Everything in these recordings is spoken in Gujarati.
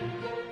thank you.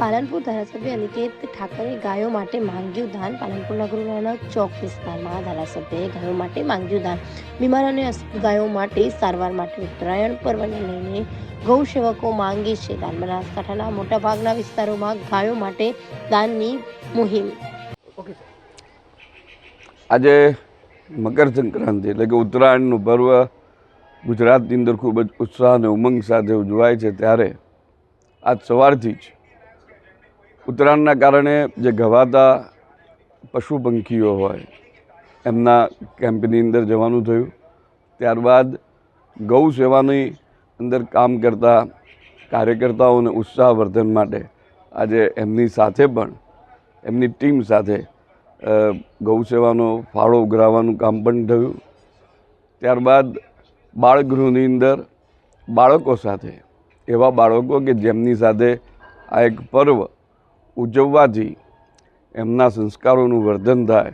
પાલનપુર ધારાસભ્ય અનિકેત ઠાકરે ગાયો માટે માંગ્યું દાન. પાલનપુરના ગૃહના ચોક વિસ્તારમાં ધારાસભ્યએ ગાયો માટે માંગ્યું દાન. બીમાર અને ગાયો માટે સારવાર માટે ઉત્તરાયણ પર્વને લઈને ગૌ સેવકો માંગે છે. દાન બનાસકાંઠાના મોટાભાગના વિસ્તારોમાં ગાયો માટે દાનની મુહિમ. આજે મકર સંક્રાંતિ એટલે કે ઉત્તરાયણનું પર્વ ગુજરાતની અંદર ખૂબ જ ઉત્સાહ અને ઉમંગ સાથે ઉજવાય છે. ત્યારે આજ સવારથી જ ઉત્તરાયણના કારણે જે ગવાતા પશુ પંખીઓ હોય, એમના કેમ્પની અંદર જવાનું થયું. ત્યારબાદ ગૌ સેવાની અંદર કામ કરતા કાર્યકર્તાઓને ઉત્સાહવર્ધન માટે આજે એમની સાથે પણ, એમની ટીમ સાથે ગૌ સેવાનો ફાળો ઉઘરાવવાનું કામ પણ થયું. ત્યારબાદ બાળગૃહની અંદર બાળકો સાથે, એવા બાળકો કે જેમની સાથે આ એક પર્વ ઉજવવાથી એમના સંસ્કારોનું વર્ધન થાય,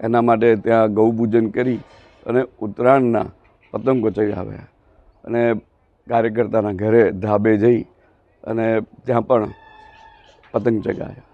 એના માટે ત્યાં ગૌપૂજન કરી અને ઉત્તરાયણના પતંગો ચગાવ્યા. અને કાર્યકર્તાના ઘરે ધાબે જઈ અને ત્યાં પણ પતંગ ચગાવ્યા.